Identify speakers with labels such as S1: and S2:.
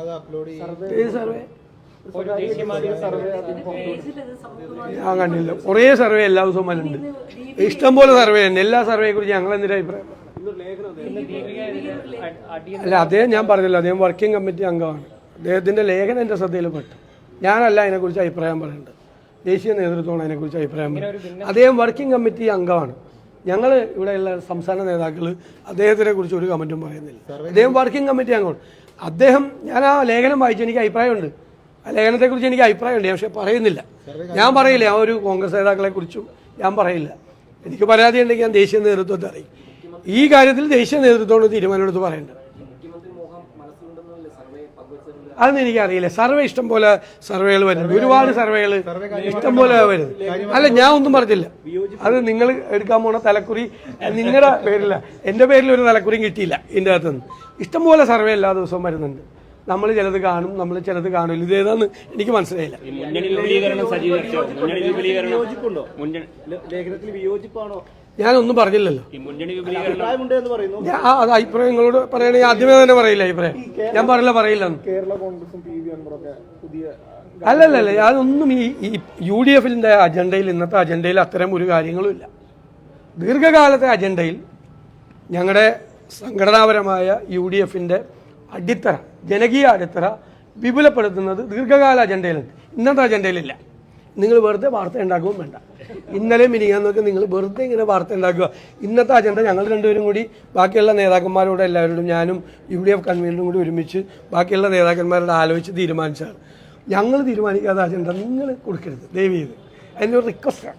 S1: അത് അപ്ലോഡ് ചെയ്യും.
S2: സർവേ ഞാൻ കണ്ടില്ല. കുറേ സർവേ എല്ലാ ദിവസവും വരുന്നുണ്ട് ഇഷ്ടംപോലെ സർവേ ഉണ്ട്. എല്ലാ സർവേയെ കുറിച്ച് ഞങ്ങൾ എന്തിനാ അഭിപ്രായം? അല്ല അദ്ദേഹം ഞാൻ പറഞ്ഞല്ലോ അദ്ദേഹം വർക്കിംഗ് കമ്മിറ്റി അംഗമാണ്. അദ്ദേഹത്തിന്റെ ലേഖനം എന്റെ ശ്രദ്ധയിൽപ്പെട്ടു. ഞാനല്ല അതിനെക്കുറിച്ച് അഭിപ്രായം പറയുന്നത് ദേശീയ നേതൃത്വമാണ് അതിനെക്കുറിച്ച് അഭിപ്രായം പറയുന്നത് അദ്ദേഹം വർക്കിംഗ് കമ്മിറ്റി അംഗമാണ്. ഞങ്ങൾ ഇവിടെയുള്ള സംസ്ഥാന നേതാക്കൾ അദ്ദേഹത്തിനെ കുറിച്ച് ഒരു കമന്റും പറയുന്നില്ല. അദ്ദേഹം വർക്കിംഗ് കമ്മിറ്റി അംഗമാണ്. അദ്ദേഹം ഞാൻ ആ ലേഖനം വായിച്ചു എനിക്ക് അഭിപ്രായമുണ്ട്. ആ ലേഖനത്തെക്കുറിച്ച് എനിക്ക് അഭിപ്രായമുണ്ട് പക്ഷെ പറയുന്നില്ല. ഞാൻ പറയില്ല ആ ഒരു കോൺഗ്രസ് നേതാക്കളെ കുറിച്ചും ഞാൻ പറയില്ല. എനിക്ക് പരാതി ഉണ്ടെങ്കിൽ ഞാൻ ദേശീയ നേതൃത്വത്തെ അറിയും ഈ കാര്യത്തിൽ ദേശീയ നേതൃത്വമാണ് തീരുമാനമെടുത്ത് പറയേണ്ടത്. അതൊന്നും എനിക്കറിയില്ല. സർവേ ഇഷ്ടം പോലെ സർവേകൾ വരുന്നുണ്ട്. ഒരുപാട് സർവേകൾ ഇഷ്ടം പോലെ വരുന്നത് അല്ല ഞാൻ ഒന്നും പറഞ്ഞില്ല. അത് നിങ്ങൾ എടുക്കാൻ പോണ തലക്കുറി നിങ്ങളുടെ പേരില്ല. എന്റെ പേരിൽ ഒരു തലക്കുറിയും കിട്ടിയില്ല ഇതിന്റെ അകത്തുനിന്ന്. ഇഷ്ടം പോലെ സർവേ എല്ലാ ദിവസവും വരുന്നുണ്ട്. നമ്മൾ ചിലത് കാണും നമ്മൾ ചിലത് കാണില്ല ഇതേതാന്ന് എനിക്ക് മനസ്സിലായില്ല.
S3: ലേഖനത്തിൽ വിയോജിപ്പാണോ?
S2: ഞാനൊന്നും പറഞ്ഞില്ലല്ലോ. അത് അഭിപ്രായം നിങ്ങളോട് പറയണെങ്കിൽ ആദ്യമേ തന്നെ പറയില്ല അഭിപ്രായം. ഞാൻ പറയില്ല പറയില്ല
S3: കേരള കോൺഗ്രസും പി വി അൻവറൊക്കെ പുതിയ
S2: അല്ലല്ലല്ല അതൊന്നും ഈ ഈ യു ഡി എഫിന്റെ അജണ്ടയിൽ ഇന്നത്തെ അജണ്ടയിൽ അത്തരം ഒരു കാര്യങ്ങളും ഇല്ല. ദീർഘകാലത്തെ അജണ്ടയിൽ ഞങ്ങളുടെ സംഘടനാപരമായ യു ഡി എഫിന്റെ അടിത്തറ ജനകീയ അടിത്തറ വിപുലപ്പെടുത്തുന്നത് ദീർഘകാല അജണ്ടയിലുണ്ട്. ഇന്നത്തെ അജണ്ടയിലില്ല. നിങ്ങൾ വെറുതെ വാർത്ത ഉണ്ടാക്കുകയും വേണ്ട. ഇന്നലെ മിനിങ്ങാന്നൊക്കെ നിങ്ങൾ വെറുതെ ഇങ്ങനെ വാർത്ത ഉണ്ടാക്കുക. ഇന്നത്തെ അജണ്ട ഞങ്ങൾ രണ്ടുപേരും കൂടി ബാക്കിയുള്ള നേതാക്കന്മാരോട് എല്ലാവരോടും ഞാനും യു ഡി എഫ് കൺവീനറും കൂടി ഒരുമിച്ച് ബാക്കിയുള്ള നേതാക്കന്മാരോട് ആലോചിച്ച് തീരുമാനിച്ചാണ് ഞങ്ങൾ തീരുമാനിക്കാത്ത അജണ്ട നിങ്ങൾ കൊടുക്കരുത് ദയവ് ചെയ്ത്. അതിനൊരു റിക്വസ്റ്റാണ്